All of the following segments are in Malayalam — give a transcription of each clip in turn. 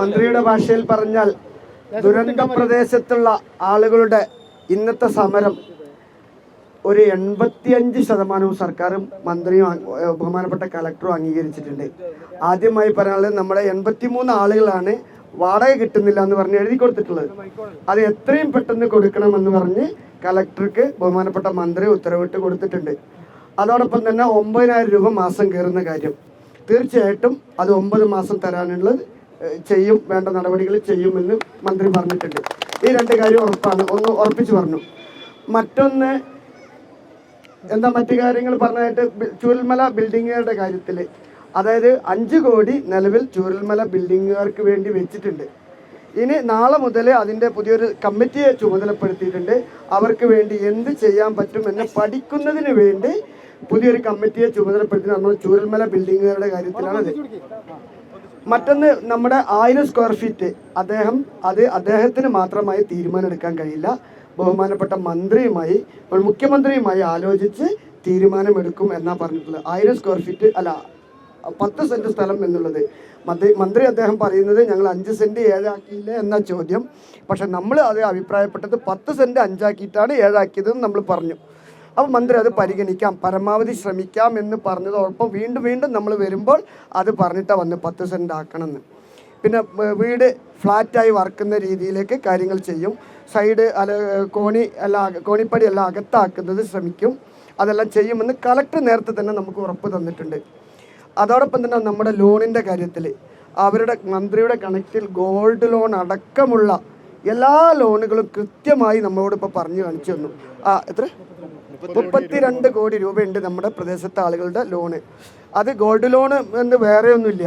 മന്ത്രിയുടെ ഭാഷയിൽ പറഞ്ഞാൽ ദുരന്ത പ്രദേശത്തുള്ള ആളുകളുടെ ഇന്നത്തെ സമരം ഒരു എൺപത്തിയഞ്ച് ശതമാനവും സർക്കാരും മന്ത്രിയും ബഹുമാനപ്പെട്ട കലക്ടറും അംഗീകരിച്ചിട്ടുണ്ട്. ആദ്യമായി പറയാനുള്ളത് നമ്മുടെ എൺപത്തിമൂന്ന് ആളുകളാണ് വാടക കിട്ടുന്നില്ല എന്ന് പറഞ്ഞ് എഴുതി കൊടുത്തിട്ടുള്ളത്. അത് എത്രയും പെട്ടെന്ന് കൊടുക്കണമെന്ന് പറഞ്ഞ് കലക്ടർക്ക് ബഹുമാനപ്പെട്ട മന്ത്രി ഉത്തരവിട്ട് കൊടുത്തിട്ടുണ്ട്. അതോടൊപ്പം തന്നെ ഒമ്പതിനായിരം രൂപ മാസം കയറുന്ന കാര്യം. തീർച്ചയായിട്ടും അത് ഒമ്പത് മാസം തരാനുള്ളത് ചെയ്യും വേണ്ട നടപടികൾ ചെയ്യുമെന്ന് മന്ത്രി പറഞ്ഞിട്ടുണ്ട്. ഈ രണ്ട് കാര്യം ഉറപ്പാണ്. ഒന്ന് ഉറപ്പിച്ചു പറഞ്ഞു. മറ്റൊന്ന് എന്താ മറ്റു കാര്യങ്ങൾ പറഞ്ഞായിട്ട് ബി- ചൂരൽമല ബിൽഡിങ്ങുകളുടെ കാര്യത്തിൽ അതായത് അഞ്ച് കോടി നിലവിൽ ചൂരൽമല ബിൽഡിങ്ങുകാർക്ക് വേണ്ടി വെച്ചിട്ടുണ്ട്. ഇനി നാളെ മുതൽ അതിന്റെ പുതിയൊരു കമ്മിറ്റിയെ ചുമതലപ്പെടുത്തിയിട്ടുണ്ട്. അവർക്ക് വേണ്ടി എന്ത് ചെയ്യാൻ പറ്റുമെന്ന് പഠിക്കുന്നതിന് വേണ്ടി പുതിയൊരു കമ്മിറ്റിയെ ചുമതലപ്പെടുത്തി നമ്മൾ ചൂരൽമല ബിൽഡിങ്ങുകളുടെ കാര്യത്തിലാണത്. മറ്റൊന്ന് നമ്മുടെ ആയിരം സ്ക്വയർ ഫീറ്റ് അദ്ദേഹം അത് അദ്ദേഹത്തിന് മാത്രമായി തീരുമാനമെടുക്കാൻ കഴിയില്ല. ബഹുമാനപ്പെട്ട മന്ത്രിയുമായി മുഖ്യമന്ത്രിയുമായി ആലോചിച്ച് തീരുമാനമെടുക്കും എന്നാണ് പറഞ്ഞിട്ടുള്ളത്. ആയിരം സ്ക്വയർ ഫീറ്റ് അല്ല പത്ത് സെന്റ് സ്ഥലം എന്നുള്ളത്. മന്ത്രി മന്ത്രി അദ്ദേഹം പറയുന്നത് ഞങ്ങൾ അഞ്ച് സെന്റ് ഏഴാക്കിയില്ല എന്ന ചോദ്യം. പക്ഷെ നമ്മൾ അത് അഭിപ്രായപ്പെട്ടത് പത്ത് സെന്റ് അഞ്ചാക്കിയിട്ടാണ് ഏഴാക്കിയതെന്ന് നമ്മൾ പറഞ്ഞു. അപ്പോൾ മന്ത്രി അത് പരിഗണിക്കാം പരമാവധി ശ്രമിക്കാം എന്ന് പറഞ്ഞതോടൊപ്പം വീണ്ടും വീണ്ടും നമ്മൾ വരുമ്പോൾ അത് പറഞ്ഞിട്ടാണ് വന്ന് പത്ത് സെന്റ് ആക്കണമെന്ന്. പിന്നെ വീട് ഫ്ലാറ്റായി വറക്കുന്ന രീതിയിലേക്ക് കാര്യങ്ങൾ ചെയ്യും. സൈഡ് അല്ല കോണി അല്ല കോണിപ്പടി എല്ലാം അകത്താക്കുന്നത് ശ്രമിക്കും. അതെല്ലാം ചെയ്യുമെന്ന് കളക്ടർ നേരത്തെ തന്നെ നമുക്ക് ഉറപ്പ് തന്നിട്ടുണ്ട്. അതോടൊപ്പം തന്നെ നമ്മുടെ ലോണിന്റെ കാര്യത്തിൽ അവരുടെ മന്ത്രിയുടെ കണക്റ്റിൽ ഗോൾഡ് ലോൺ അടക്കമുള്ള എല്ലാ ലോണുകളും കൃത്യമായി നമ്മളോട് ഇപ്പോൾ പറഞ്ഞു കാണിച്ചു തന്നു. ആ എത്ര? മുപ്പത്തിരണ്ട് കോടി രൂപയുണ്ട് നമ്മുടെ പ്രദേശത്തെ ആളുകളുടെ ലോണ് അത് ഗോൾഡ് ലോൺ എന്ന് വേറെ ഒന്നുമില്ല.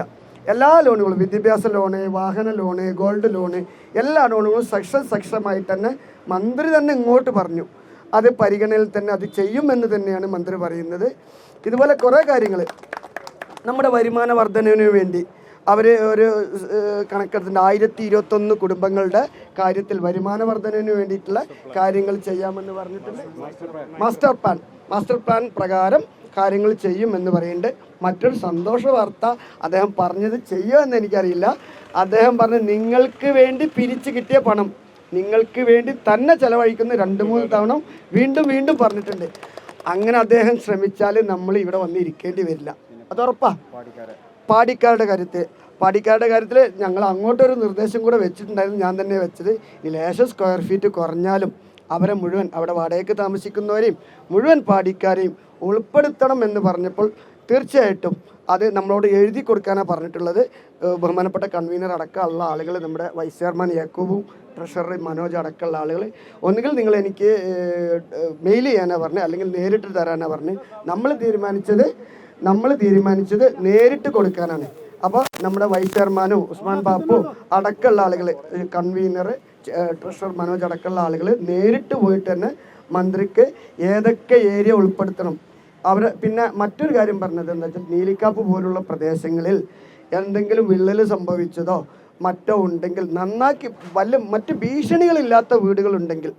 എല്ലാ ലോണുകളും വിദ്യാഭ്യാസ ലോണ് വാഹന ലോണ് ഗോൾഡ് ലോണ് എല്ലാ ലോണുകളും സെക്ഷൻ സെക്ഷമായിട്ട് തന്നെ മന്ത്രി തന്നെ ഇങ്ങോട്ട് പറഞ്ഞു. അത് പരിഗണനയിൽ തന്നെ അത് ചെയ്യുമെന്ന് തന്നെയാണ് മന്ത്രി പറയുന്നത്. ഇതുപോലെ കുറേ കാര്യങ്ങൾ നമ്മുടെ വരുമാന വർധനവിന് വേണ്ടി അവർ ഒരു കണക്കെടുത്തിട്ടുണ്ട്. ആയിരത്തി ഇരുപത്തൊന്ന് കുടുംബങ്ങളുടെ കാര്യത്തിൽ വരുമാന വർധനവിന് വേണ്ടിയിട്ടുള്ള കാര്യങ്ങൾ ചെയ്യാമെന്ന് പറഞ്ഞിട്ടുണ്ട്. Master plan. മാസ്റ്റർ പ്ലാൻ പ്രകാരം കാര്യങ്ങൾ ചെയ്യും എന്ന് പറയുന്നുണ്ട്. മറ്റൊരു സന്തോഷ വാർത്ത അദ്ദേഹം പറഞ്ഞത് ചെയ്യുമെന്ന് എനിക്കറിയില്ല. അദ്ദേഹം പറഞ്ഞു നിങ്ങൾക്ക് വേണ്ടി പിരിച്ചു കിട്ടിയ പണം നിങ്ങൾക്ക് വേണ്ടി തന്നെ ചെലവഴിക്കുന്ന രണ്ട് മൂന്ന് തവണ വീണ്ടും വീണ്ടും പറഞ്ഞിട്ടുണ്ട്. അങ്ങനെ അദ്ദേഹം ശ്രമിച്ചാൽ നമ്മൾ ഇവിടെ വന്ന് ഇരിക്കേണ്ടി വരില്ല. അത് പാടിക്കാരുടെ കാര്യത്തിൽ പാടിക്കാരുടെ കാര്യത്തിൽ ഞങ്ങൾ അങ്ങോട്ടൊരു നിർദ്ദേശം കൂടെ വെച്ചിട്ടുണ്ടായിരുന്നു ഞാൻ തന്നെ വെച്ചത്. ഈ ലേശം സ്ക്വയർ ഫീറ്റ് കുറഞ്ഞാലും അവരെ മുഴുവൻ അവിടെ വാടകയ്ക്ക് താമസിക്കുന്നവരെയും മുഴുവൻ പാടിക്കാരെയും ഉൾപ്പെടുത്തണം എന്ന് പറഞ്ഞപ്പോൾ തീർച്ചയായിട്ടും അത് നമ്മളോട് എഴുതി കൊടുക്കാനാണ് പറഞ്ഞിട്ടുള്ളത്. ബഹുമാനപ്പെട്ട കൺവീനർ അടക്കമുള്ള ആളുകൾ നമ്മുടെ വൈസ് ചെയർമാൻ യാക്കൂബും ട്രഷറി മനോജ് അടക്കമുള്ള ആളുകൾ ഒന്നുകിൽ നിങ്ങൾ എനിക്ക് മെയിൽ ചെയ്യാനാണ് പറഞ്ഞത് അല്ലെങ്കിൽ നേരിട്ട് തരാനാണ് പറഞ്ഞത്. നമ്മൾ തീരുമാനിച്ചത് നമ്മൾ തീരുമാനിച്ചത് നേരിട്ട് കൊടുക്കാനാണ്. അപ്പോൾ നമ്മുടെ വൈസ് ചെയർമാനോ ഉസ്മാൻ ബാപ്പു അടക്കമുള്ള ആളുകൾ കൺവീനർ ട്രഷറർ മനോജ് അടക്കമുള്ള ആളുകൾ നേരിട്ട് പോയിട്ട് തന്നെ മന്ത്രിക്ക് ഏതൊക്കെ ഏരിയ ഉൾപ്പെടുത്തണം. അവർ പിന്നെ മറ്റൊരു കാര്യം പറഞ്ഞത് എന്താ വെച്ചാൽ നീലിക്കാപ്പ് പോലുള്ള പ്രദേശങ്ങളിൽ എന്തെങ്കിലും വിള്ളൽ സംഭവിച്ചതോ മറ്റോ ഉണ്ടെങ്കിൽ നന്നാക്കി വല്ല മറ്റ് ഭീഷണികളില്ലാത്ത വീടുകളുണ്ടെങ്കിൽ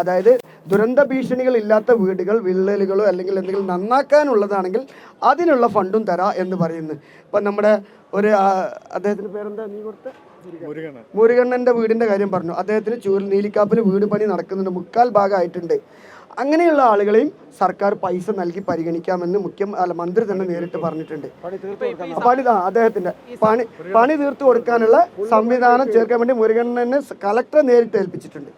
അതായത് ദുരന്ത ഭീഷണികളില്ലാത്ത വീടുകൾ വിള്ളലുകളോ അല്ലെങ്കിൽ എന്തെങ്കിലും നന്നാക്കാനുള്ളതാണെങ്കിൽ അതിനുള്ള ഫണ്ടും തരാ എന്ന് പറയുന്നു. ഇപ്പം നമ്മുടെ ഒരു അദ്ദേഹത്തിന്റെ പേരെന്താ? നീ കൊടുത്ത? മുരുകണ്ണന്റെ വീടിന്റെ കാര്യം പറഞ്ഞു. അദ്ദേഹത്തിന് ചൂരൽ നീലിക്കാപ്പിൽ വീട് പണി നടക്കുന്നുണ്ട്. മുക്കാൽ ഭാഗമായിട്ടുണ്ട് അങ്ങനെയുള്ള ആളുകളെയും സർക്കാർ പൈസ നൽകി പരിഗണിക്കാമെന്ന് മുഖ്യം അല്ല മന്ത്രി തന്നെ നേരിട്ട് പറഞ്ഞിട്ടുണ്ട്. പണി ആ, അദ്ദേഹത്തിന്റെ പണി പണി തീർത്തു കൊടുക്കാനുള്ള സംവിധാനം ചേർക്കാൻ വേണ്ടി മുരുകണ്ണനെ കളക്ടറെ നേരിട്ട് ഏൽപ്പിച്ചിട്ടുണ്ട്.